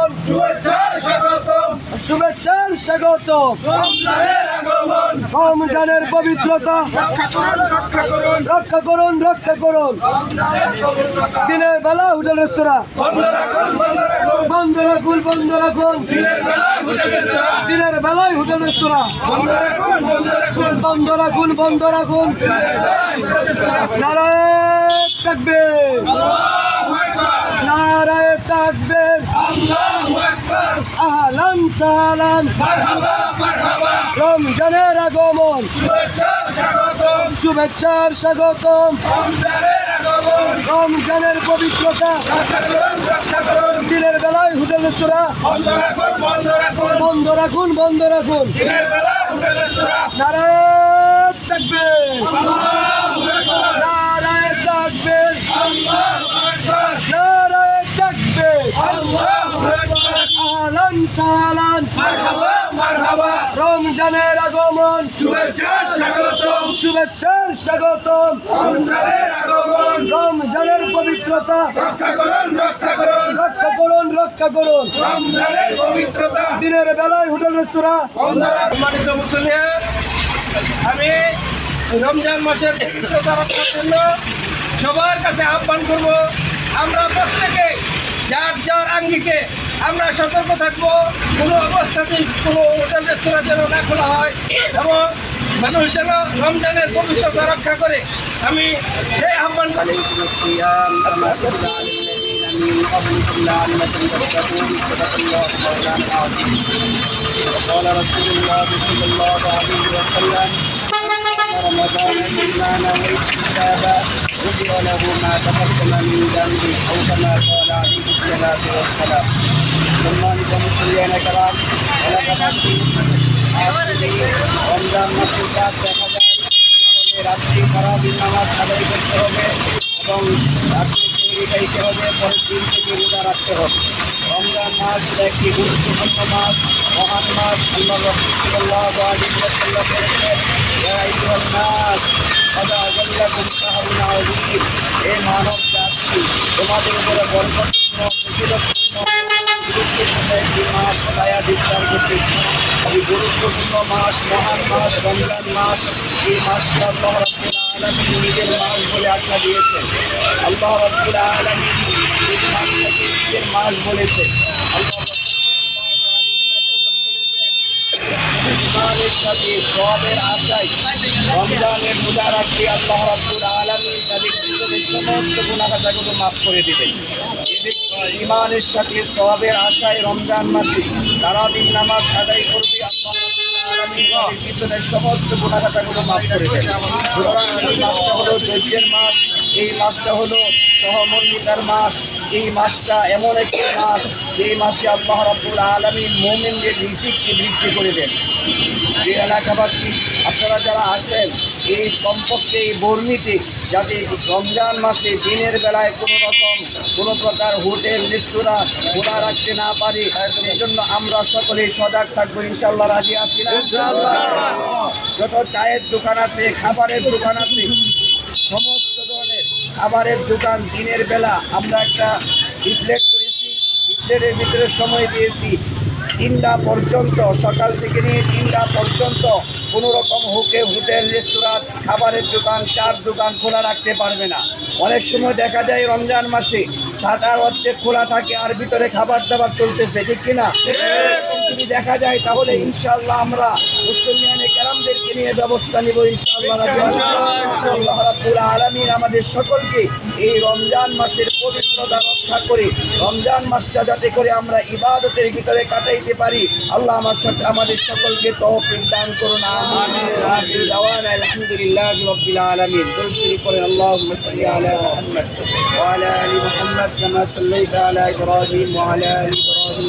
আগমন শুভেচ্ছার স্বাগতম। শুভেচ্ছার স্বাগত রমজানের আগমন। রমজানের পবিত্রতা। রক্ষা করুন রক্ষা করুন। রক্ষা করুন দিনের বেলা হোটেল রেস্তোরাঁ। বন্ধ রাখুন বন্ধ রাখুন। দিনের বেলায় হোটেল রেস্তোরাঁ। বন্ধ রাখুন বন্ধ রাখুন। বন্ধ রাখুন বন্ধ রাখুন দিনের বেলায় হোটেল রেস্তোরাঁ নারায় তাকবীর আল্লাহু আকবার নারায় তাকবীর আল্লাহু আকবার আহলান মারহাবা রমজানের আগমন। শুভেচ্ছার স্বাগতম। রমজানের পবিত্রতা। দিনের বেলায় হোটেল রেস্তোরাঁ বন্ধ রাখুন বন্ধ রাখুন। বন্ধ রাখুন বন্ধ রাখুন। দিনের বেলায় হোটেল নারায় তাকবীর আল্লাহু সালান মারহাবা মারহাবা। রমজানের আগমন। শুভেচ্ছার স্বাগতম। শুভেচ্ছার স্বাগতম। রমজানের আগমন। রমজানের পবিত্রতা। রক্ষা করুন রক্ষা করুন। রক্ষা করুন রক্ষা করুন। রমজানের পবিত্রতা। দিনের বেলায় হোটেল রেস্তোরাঁ। সম্মানিত মুসলিম আমি রমজান মাসের পবিত্রতা রক্ষার জন্য সবার কাছে আহ্বান করব। আমরা প্রত্যেকে যার যার আঙ্গিকে আমরা সতর্ক থাকব কোনো অবস্থাতেই কোনো হোটেল রেস্তোরাঁ যেন না খোলা হয় এবং মানুষ যেন রমজানের পবিত্রতা রক্ষা করে আমি সেই আহ্বান করি عليكم الصيام كما كتب على الذين من قبلكم لعلكم تتقون صدق الله مولانا العظيم وقال رسول الله صلى الله عليه وسلم رمضان إلا نويت كتابا غفر له ما تقدم من ذنبه أو كما قال عليه الصلاة والسلام এলাকার এলাকাবাসী রমজান মাসের চাঁদ রাত্রি তারা দিন এবং রাত্রি চিংড়ি খাইতে হবে, পরের দিন থেকে রোজা রাখতে মাস এটা একটি গুরুত্বপূর্ণ মাস মাস। আল্লাহ রসুল্লাহ বলেছেন নাস এ মানব জাতি তোমাদের উপরে বরকতপূর্ণ ছায়া বিস্তার করতেছে। এই গুরুত্বপূর্ণ মাস, মহান মাস, রমজান মাস, এই মাসকে আল্লাহ আলমী নিজের মাস বলে আখ্যা দিয়েছেন। আল্লাহ রব্বুল আলমী এই মাসটাকে নিজের মাস বলেছে সমস্ত গুণাখাতাগুলো মাফ করে দেবেন। ইমানের সাথে সবের আশায় রমজান মাসে তারাবির নামাজ আদায় করবে সমস্ত হলো মাস, এই হলো মাস, এই মাসটা এমন একটি মাস মাসে বৃদ্ধি করে দেন। এলাকাবাসী, আপনারা যারা আছেন এই কমপক্ষে এই বর্মিতে যাতে রমজান মাসে দিনের বেলায় কোনো রকম কোনো প্রকার হোটেল রেস্তোরাঁ খোলা রাখতে না পারে সেই জন্য আমরা সকলে সজাগ থাকব ইনশাল্লাহ রাজি আছি না? যত চায়ের দোকান আছে খাবারের দোকান আছে সমস্ত ধরনের খাবারের দোকান দিনের বেলা আমরা একটা রিফ্লেক্ট করেছি রিফ্লেটের ভিতরে সময় দিয়েছি। তিনটা পর্যন্ত, সকাল থেকে নিয়ে তিনটা পর্যন্ত কোনো রকম হোকে হোটেল, রেস্তোরাঁ, খাবারের দোকান, চার দোকান খোলা রাখতে পারবে না। অনেক সময় দেখা যায় রমজান মাসে শাটার অর্ধেক খোলা থাকে আর ভিতরে খাবার দাবার চলতেছে, ঠিক কিনা? যদি দেখা যায় তাহলে ইনশাল্লাহ আমরা মুসলমানে কেরামদেরকে নিয়ে ব্যবস্থা নিব ইনশাআল্লাহ। আল্লাহ রাব্বুল আলামিন আমাদের সকলকে এই রমজান মাসের পবিত্রতা রক্ষা করে, রমজান মাসটা যাতে করে আমরা ইবাদতের ভিতরে কাটাইতে পারি আল্লাহ আমার সাথে আমাদের সকলকে তৌফিক দান করুন আমিন আখির দাওয়ানা আলহামদুলিল্লাহি রাব্বিল আলামিন দরুদ করেন আল্লাহুম্মা সাল্লি আলা মুহাম্মদ ওয়া আলা আলি মুহাম্মদ কামা সাল্লাইতা আলা ইব্রাহিম ওয়া আলা আলি ইব্রাহিম